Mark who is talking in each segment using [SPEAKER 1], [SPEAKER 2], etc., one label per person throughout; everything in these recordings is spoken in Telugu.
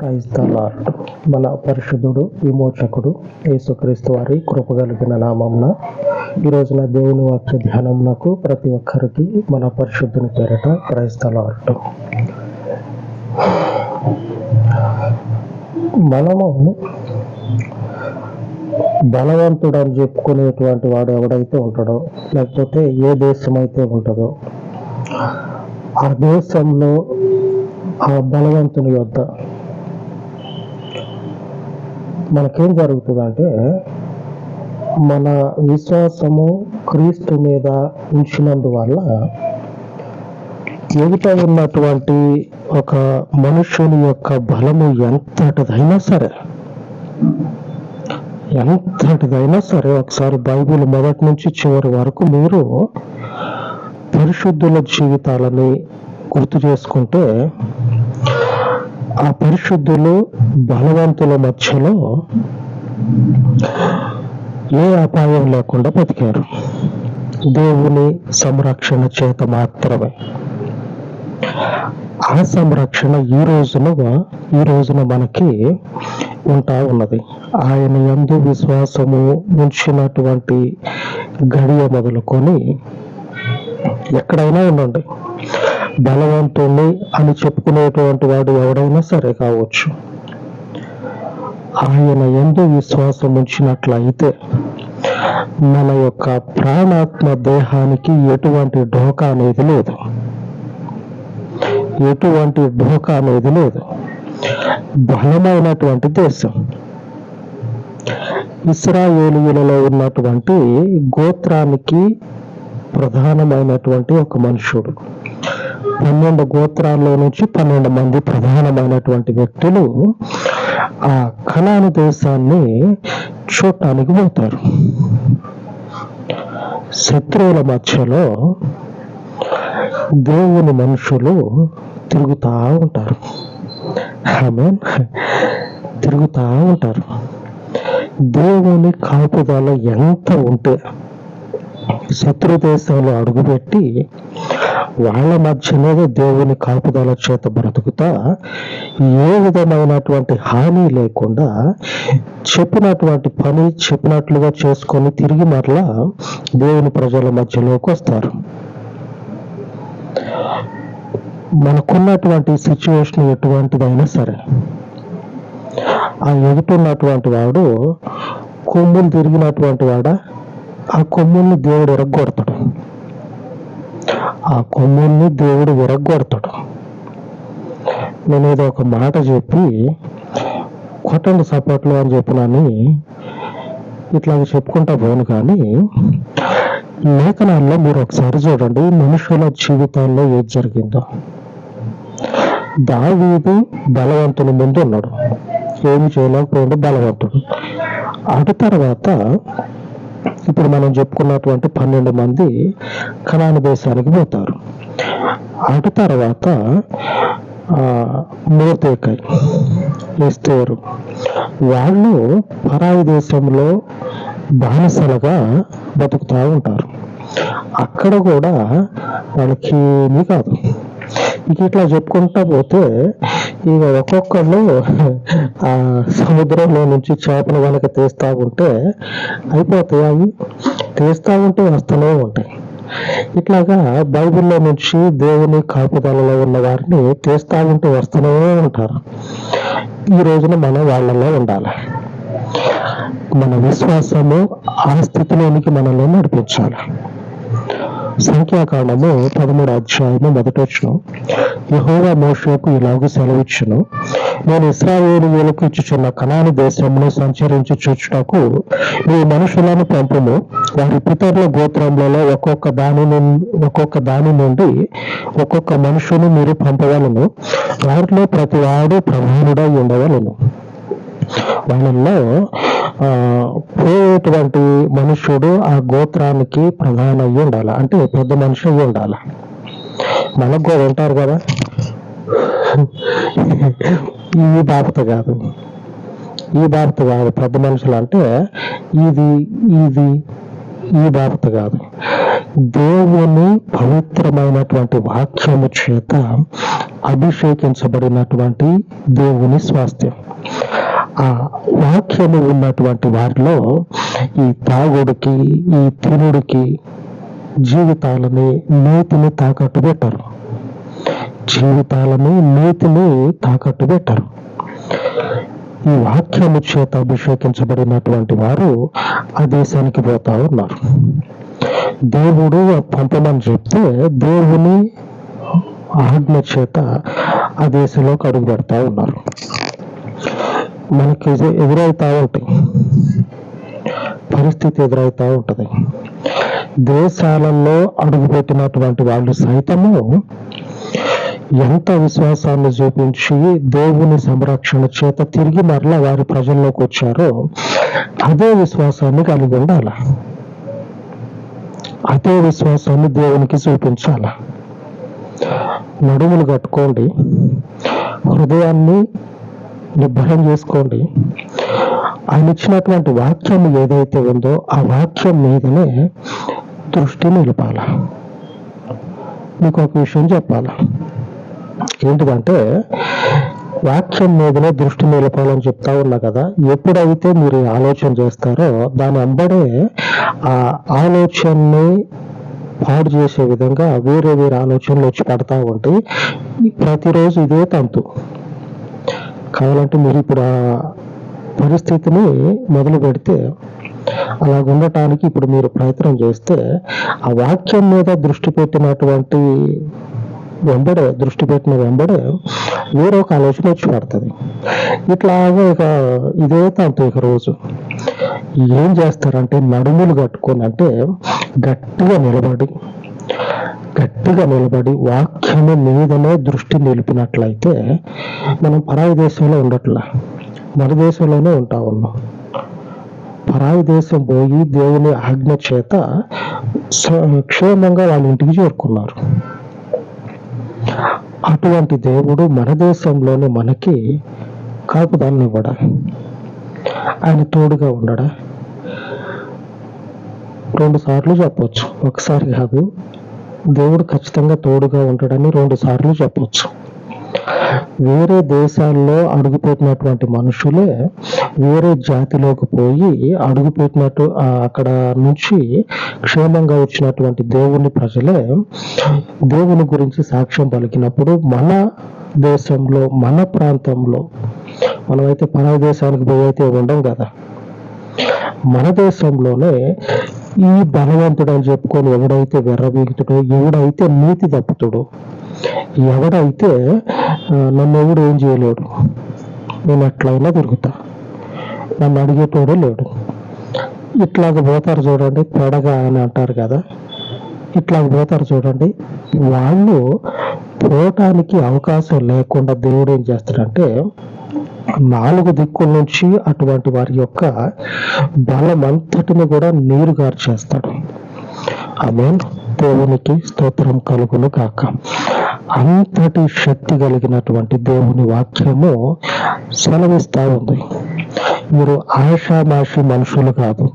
[SPEAKER 1] ప్రైజ్ లార్డ్ మన పరిశుద్ధుడు విమోచకుడు యేసుక్రీస్తు వారి కృపగలిగిన నామంన ఈ రోజున దేవుని వాక్య ధ్యానమునకు ప్రతి ఒక్కరికి మన పరిశుద్ధుని పేరట ప్రైజ్ లార్డ్. మనము బలవంతుడు అని చెప్పుకునేటువంటి వాడు ఎవడైతే ఉంటాడో లేకపోతే ఏ దేశం అయితే ఉంటుందో ఆ దేశంలో ఆ బలవంతుని యొద్ద మనకేం జరుగుతుందంటే మన విశ్వాసము క్రీస్తు మీద ఉంచినందువల్ల ఎదుట ఉన్నటువంటి ఒక మనుషుని యొక్క బలము ఎంతటిదైనా సరే ఎంతటిదైనా సరే ఒకసారి బైబిల్ మొదటి నుంచి చివరి వరకు మీరు పరిశుద్ధుల జీవితాలని గుర్తు చేసుకుంటే ఆ పరిశుద్ధులు బలవంతుల మధ్యలో ఏ అపాయం లేకుండా బతికారు. దేవుని సంరక్షణ చేత మాత్రమే. ఆ సంరక్షణ ఈ రోజున ఈ రోజున మనకి ఉంటా ఉన్నది. ఆయన ఎందు విశ్వాసము ఉంచినటువంటి గడియ మొదలుకొని ఎక్కడైనా ఉండండి. బలవంతుణ్ణి అని చెప్పుకునేటువంటి వాడు ఎవడైనా సరే కావచ్చు. ఆయన ఎందు విశ్వాసం ఉంచినట్లయితే మన యొక్క ప్రాణాత్మ దేహానికి ఎటువంటి ఢోకా అనేది లేదు. ఎటువంటి ఢోకా అనేది లేదు. బలమైనటువంటి దేశం. ఇస్రాయేలీయులలో ఉన్నటువంటి గోత్రానికి ప్రధానమైనటువంటి ఒక మనుషుడు. పన్నెండు గోత్రాల్లో నుంచి పన్నెండు మంది ప్రధానమైనటువంటి వ్యక్తులు ఆ కణాను దేశాన్ని చూడటానికి పోతారు శత్రువుల మధ్యలో దేవుని మనుషులు తిరుగుతూ ఉంటారు. ఆమె తిరుగుతూ ఉంటారు. దేవుని కాపుదల ఎంత ఉంటే శత్రు దేశంలో అడుగుపెట్టి వాళ్ళ మధ్యనే దేవుని కాపుదల చేత బ్రతుకుతా ఏ విధమైనటువంటి హాని లేకుండా చెప్పినటువంటి పని చెప్పినట్లుగా చేసుకొని తిరిగి మరలా దేవుని ప్రజల మధ్యలోకి వస్తారు. మనకున్నటువంటి సిచ్యువేషన్ ఎటువంటిదైనా సరే ఆ ఎదుటిన్నటువంటి వాడు కొమ్ములు తిరిగినటువంటి వాడా? ఆ కొమ్ముల్ని దేవుడు ఎరగొడతాడు ఆ కొమ్ముల్ని దేవుడు ఎరగొడతాడు నేను ఏదో ఒక మాట చెప్పి కొట్టండి సపోర్ట్లు అని చెప్పినని ఇట్లా చెప్పుకుంటా పోను కానీ లేఖనాల్లో మీరు ఒకసారి చూడండి మనుషుల జీవితాల్లో ఏది జరిగిందో. దావీదు బలవంతుని ముందు ఉన్నాడు. ఏమి చేయలేకపోయాడు? బలవంతుడు. అటు తర్వాత ఇప్పుడు మనం చెప్పుకున్నటువంటి పన్నెండు మంది కనాని దేశానికి పోతారు. అటు తర్వాత మోతేకై ఎస్తేరు వాళ్ళు పరాయి దేశంలో బానిసలుగా బతుకుతూ ఉంటారు. అక్కడ కూడా వాళ్ళకి ఏమీ కాదు. ఇక ఇట్లా చెప్పుకుంటా పోతే ఇక ఒక్కొక్కళ్ళు ఆ సముద్రంలో నుంచి చేపలు కనుక తీస్తా ఉంటే అయిపోతాయి. అవి తీస్తా ఉంటే వస్తూనే ఉంటాయి. ఇట్లాగా బైబిల్లో నుంచి దేవుని కాపుదలలో ఉన్న వారిని తీస్తా ఉంటే వస్తూనే ఉంటారు. ఈ రోజున మనం వాళ్ళలో ఉండాలి. మన విశ్వాసము ఆ స్థితిలోనికి మనల్ని నడిపించాలి. సంఖ్యాకాండము పదమూడు అధ్యాయము మొదటి వచ్చిన యహోవా మోషకు ఇలాగ సెలవిచ్చును. నేను ఇస్రాయేలీయులకు ఇచ్చుచున్న కణాని దేశంలో సంచరించి చూచుటకు నీ మనుషులను పంపుము. వారి పితరుల గోత్రములలో ఒక్కొక్క దాని నుండి ఒక్కొక్క దాని నుండి ఒక్కొక్క మనుషుని మీరు పంపవలను. వారిలో ప్రతి వాడు ప్రధానుడై ఉండవలను. వాళ్ళల్లో పోయేటువంటి మనుష్యుడు ఆ గోత్రానికి ప్రధాన అయ్యి ఉండాలి అంటే పెద్ద మనిషి అయ్యి ఉండాలి మనకు కూడా ఉంటారు కదా. ఈ బాపత కాదు. ఈ బాపత కాదు. పెద్ద మనుషులు అంటే ఇది ఇది ఈ బాపత కాదు. దేవుని పవిత్రమైనటువంటి వాక్యము చేత అభిషేకించబడినటువంటి దేవుని స్వాస్థ్యం. ఆ వాక్యము ఉన్నటువంటి వారిలో ఈ తాగుడికి ఈ తినుడికి జీవితాలని నీతిని తాకట్టు పెట్టరు. జీవితాలని నీతిని తాకట్టు పెట్టరు. ఈ వాక్యము చేత అభిషేకించబడినటువంటి వారు ఆ దేశానికి పోతా ఉన్నారు. దేవుడు పంపమని చెప్తే దేవుని ఆజ్ఞ చేత ఆ దేశంలోకి అడుగు పెడతా ఉన్నారు. మనకి ఎదురవుతా ఉంటాయి. పరిస్థితి ఎదురవుతా ఉంటది. దేశాలలో అడుగుపెట్టినటువంటి వాళ్ళు సైతము ఎంత విశ్వాసాన్ని చూపించి దేవుని సంరక్షణ చేత తిరిగి మరలా వారి ప్రజల్లోకి వచ్చారో అదే విశ్వాసాన్ని కలిగి ఉండాల. అదే విశ్వాసాన్ని దేవునికి చూపించాల. నడుములు కట్టుకోండి. హృదయాన్ని నిబ్బరం చేసుకోండి. ఆయన ఇచ్చినటువంటి వాక్యం ఏదైతే ఉందో ఆ వాక్యం మీదనే దృష్టి నిలపాల? మీకు ఒక విషయం చెప్పాలా? ఏంటిదంటే వాక్యం మీదనే దృష్టి నిలపాలని చెప్తా ఉన్నా కదా ఎప్పుడైతే మీరు ఆలోచన చేస్తారో దాని అంబడే ఆ ఆలోచనని పాడు చేసే విధంగా వేరే వేరే ఆలోచనలు వచ్చి పడతా ఉంటాయి. ప్రతిరోజు ఇదే తంతు. కావాలంటే మీరు ఇప్పుడు ఆ పరిస్థితిని మొదలు పెడితే అలా ఉండటానికి ఇప్పుడు మీరు ప్రయత్నం చేస్తే ఆ వాక్యం మీద దృష్టి పెట్టినటువంటి వెంబడే దృష్టి పెట్టిన వెంబడే వేరొక ఒక ఆలోచన వచ్చి పడుతుంది. ఇట్లాగా ఇక ఇదే తంతు ఇక రోజు. ఏం చేస్తారంటే నడుములు కట్టుకొని అంటే గట్టిగా నిలబడి గట్టిగా నిలబడి వాక్యము మీదనే దృష్టి నిలిపినట్లయితే మనం పరాయి దేశంలో ఉండట్లా. మన దేశంలోనే ఉంటా ఉన్నాం పరాయి దేశం పోయి దేవుని ఆజ్ఞ చేత క్షేమంగా వాళ్ళ ఇంటికి చేరుకున్నారు. అటువంటి దేవుడు మన దేశంలోనే మనకి కాపుదాన్ని ఇవ్వడా? ఆయన తోడుగా ఉండడా? రెండు సార్లు చెప్పవచ్చు ఒకసారి కాదు దేవుడు ఖచ్చితంగా తోడుగా ఉంటాడని రెండు సార్లు చెప్పవచ్చు వేరే దేశాల్లో అడుగుపెట్టినటువంటి మనుషులే వేరే జాతిలోకి పోయి అడుగుపెట్టినట్టు అక్కడ నుంచి క్షేమంగా వచ్చినటువంటి దేవుని ప్రజలే దేవుని గురించి సాక్ష్యం పలికినప్పుడు మన దేశంలో మన ప్రాంతంలో మనమైతే పరాయి దేశానికి పోయి అయితే ఉండం కదా. మన దేశంలోనే ఈ బలవంతుడు అని చెప్పుకొని ఎవడైతే వెర్రవీగుతుడో ఎవడైతే నీతి తప్పుతుడో ఎవడైతే నన్ను ఎవడు ఏం చేయలేడు? నేను ఎట్లయినా తిరుగుతా. నన్ను అడిగేటోడే లేడు. ఇట్లాగ పోతారు చూడండి పెడగా అని అంటారు కదా. ఇట్లాగ పోతారు చూడండి వాళ్ళు పోవటానికి అవకాశం లేకుండా దేవుడు ఏం చేస్తాడంటే నాలుగు దిక్కుల నుంచి అటువంటి వారి యొక్క బలమంతటిని కూడా నీరు గార్చేస్తాడు ఆమె దేవునికి స్తోత్రం కలుగును కాక అంతటి శక్తి కలిగినటువంటి దేవుని వాక్యము సెలవిస్తా ఉంది. మీరు ఆషామాషి మనుషులు కాదు.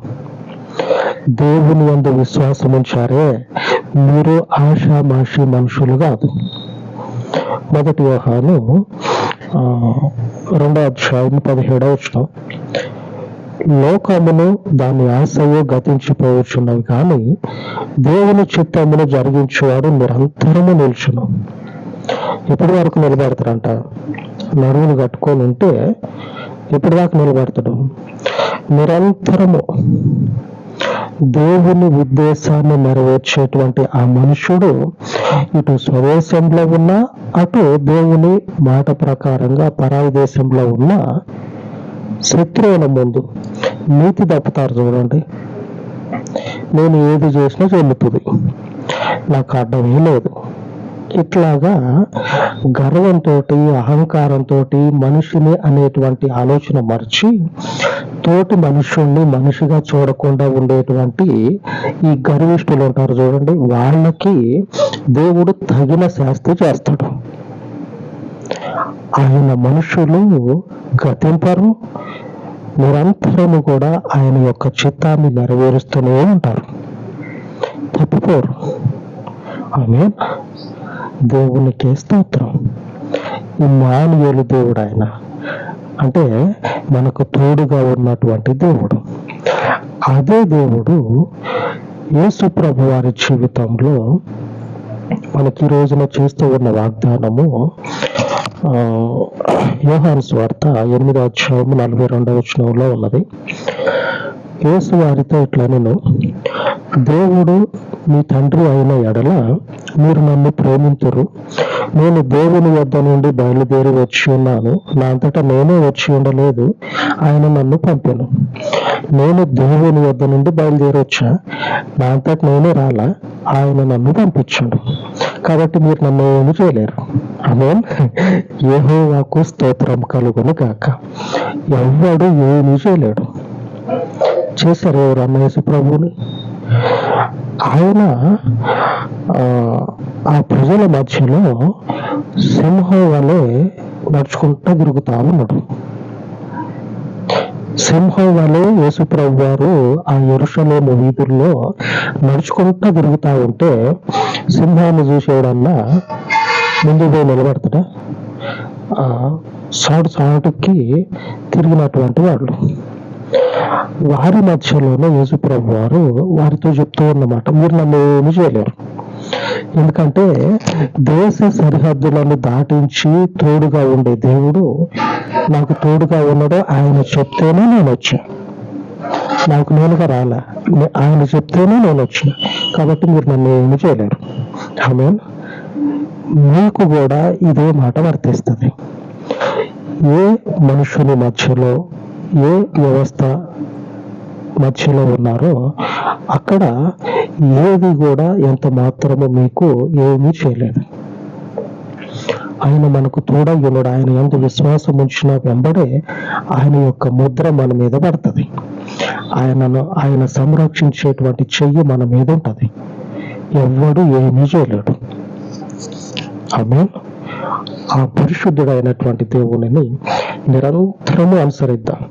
[SPEAKER 1] దేవుని అందు విశ్వాసం ఉంచారే మీరు ఆషామాషి మనుషులు కాదు. మొదటి యోహాను రెండో అధ్యాయం పదిహేడవ వచ్చిన లోకమును దాని ఆశయు గతించిపోవచ్చున్నవి కానీ దేవుని చిత్తమును జరిగించేవాడు నిరంతరము నిల్చును. ఇప్పటి వరకు నిలబెడతారంట నడువులు కట్టుకొని ఉంటే ఎప్పటి దాకా నిలబెడతాడు. నిరంతరము దేవుని ఉద్దేశాన్ని నెరవేర్చేటువంటి ఆ మనుషుడు ఇటు స్వదేశంలో ఉన్న అటు దేవుని మాట ప్రకారంగా పరాయి దేశంలో ఉన్న శత్రువుల ముందు నీతి తప్పుతారు చూడండి. నేను ఏది చేసినా చెల్లుతుంది. నాకు అడ్డమే లేదు. ఇట్లాగా గర్వంతో అహంకారంతో మనిషిని అనేటువంటి ఆలోచన మర్చి తోటి మనుషుల్ని మనిషిగా చూడకుండా ఉండేటువంటి ఈ గర్విష్ఠులు ఉంటారు చూడండి. వాళ్ళకి దేవుడు తగిన శాస్తి చేస్తాడు. ఆయన మనుషులు గతింపరు. నిరంతరము కూడా ఆయన యొక్క చిత్తాన్ని నెరవేరుస్తూనే ఉంటారు. తప్పిపోరు. ఆమె దేవునికి స్తోత్రం. ఇమానుయేలు దేవుడు ఆయన అంటే మనకు తోడుగా ఉన్నటువంటి దేవుడు. అదే దేవుడు యేసు ప్రభు వారి జీవితంలో మనకి ఈ రోజున చేస్తూ ఉన్న వాగ్దానము ఆ, యోహాను స్వార్త ఎనిమిదో అధ్యాయం నలభై రెండవ వచనంలో ఉన్నది. యేసు వారితో ఇట్లా నేను దేవుడు మీ తండ్రి అయిన ఎడల మీరు నన్ను ప్రేమింతురు. నేను దేవుని వద్ద నుండి బయలుదేరి వచ్చి ఉన్నాను. నా అంతటా నేనే వచ్చి ఉండలేదు. ఆయన నన్ను పంపాను. నేను దేవుని వద్ద నుండి బయలుదేరి వచ్చా. నా అంతట నేనే రాలా. ఆయన నన్ను పంపించాడు. కాబట్టి మీరు నన్ను ఏమి చేయలేరు. ఏహో నాకు స్తోత్రం కలుగును కాక ఎవ్వడు ఏమీ చేయలేడు. చేశారు ఎవరు అన్నయేసు ప్రభువుని? ఆయన ఆ, ప్రజల మధ్యలో సింహం వలె నడుచుకుంటూ తిరుగుతా ఉన్నాడు. సింహం వలె యేసుప్రభు వారు ఆ ఎరుషలేము వీధుల్లో నడుచుకుంటూ తిరుగుతా ఉంటే సింహాన్ని చూసేవాడన్నా ముందు పోయి నిలబడతాడా? ఆ, సాటు సాటుకి తిరిగినటువంటి వాళ్ళు వారి మధ్యలోనే యేసుప్రభు వారు వారితో చెప్తూ ఉన్నమాట మీరు నన్ను ఏమి చేయలేరు ఎందుకంటే దేశ సరిహద్దులను దాటించి తోడుగా ఉండే దేవుడు నాకు తోడుగా ఉన్నాడో ఆయన చెప్తేనే నేను వచ్చా. నాకు నేనుగా రాలా ఆయన చెప్తేనే నేను వచ్చిన కాబట్టి మీరు నన్ను ఏమి చేయలేరు ఆమె మీకు కూడా ఇదే మాట వర్తిస్తుంది. ఏ మనుషుని మధ్యలో ఏ వ్యవస్థ మధ్యలో ఉన్నారో అక్కడ ఏది కూడా ఎంత మాత్రము మీకు ఏమీ చేయలేదు. ఆయన మనకు తోడయ్యున్నాడు ఆయన ఎంత విశ్వాసం ఉంచిన వెంబడే ఆయన యొక్క ముద్ర మన మీద పడుతుంది. ఆయనను ఆయన సంరక్షించేటువంటి చెయ్యి మన మీద ఉంటుంది. ఎవ్వడు ఏమీ చేయలేడు. ఆమె ఆ పరిశుద్ధుడైనటువంటి దేవునిని నిరంతరము అనుసరిద్దాం.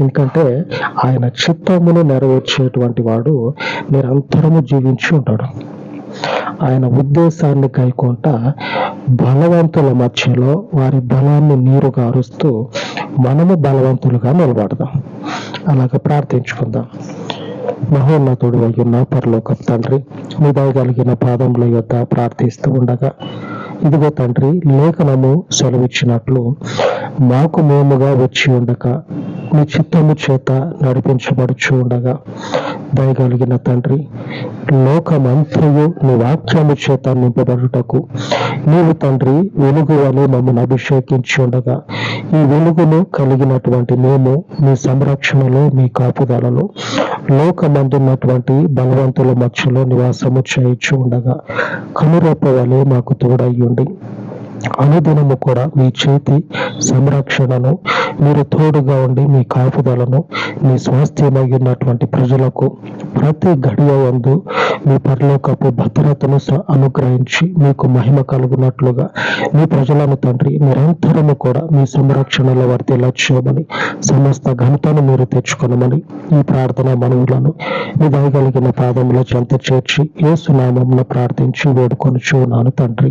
[SPEAKER 1] ఎందుకంటే ఆయన చిత్తమును నెరవేర్చేటువంటి వాడు నిరంతరము జీవించి ఉంటాడు. ఆయన ఉద్దేశాన్ని కైకొంట బలవంతుల మధ్యలో వారి బలాన్ని నీరు గారుస్తూ మనము బలవంతులుగా నిలబడదాం. అలాగ ప్రార్థించుకుందాం. మహోన్నతుడు అయ్యున్న పరలోక తండ్రి మీ దయగలిగిన పాదముల యొక్క ప్రార్థిస్తూ ఉండగా ఇదిగో తండ్రి లేఖనము సెలవిచ్చినట్లు మాకు మేముగా వచ్చి ఉండక మీ చిత్తము చేత నడిపించబడుచు ఉండగా. దయగలిగిన తండ్రి లోకమంతయు నీ వాక్యము చేత నింపబడుటకు నీవు తండ్రి వెలుగు అని మమ్మల్ని అభిషేకించి ఉండగా. ఈ వెలుగును కలిగినటువంటి మేము మీ సంరక్షణలో మీ కాపుదలలో లోకమందున్నటువంటి బలవంతుల మధ్యలో నివాసము చేయించి ఉండగా. కనురెప్ప వలె మాకు తోడయ్యుండి అనుదినము కూడా మీ చేతి సంరక్షణను మీరు తోడుగా ఉండి మీ కాపుదలను మీ స్వాస్థ్యమై ఉన్నటువంటి ప్రజలకు ప్రతి గడియ వందు మీ పరలోకపు భద్రతను అనుగ్రహించి మీకు మహిమ కలుగునట్లుగా మీ ప్రజలను తండ్రి నిరంతరము కూడా మీ సంరక్షణలో వర్తిలా చేయమని సమస్త ఘనతను మీరు తెచ్చుకొనమని ఈ ప్రార్థన మనవులను మీ దయగలిగిన పాదముల చెంత చేర్చి ఏ సునామంలో ప్రార్థించి వేడుకొని చూనాను తండ్రి.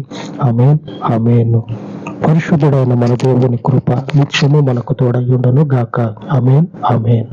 [SPEAKER 1] ఆమెన్. నిన్ను పరిశుద్ధుడైన మన దేవుని కృప నిత్యము మనకు తోడయ్యుండను గాక అమేన్ అమేన్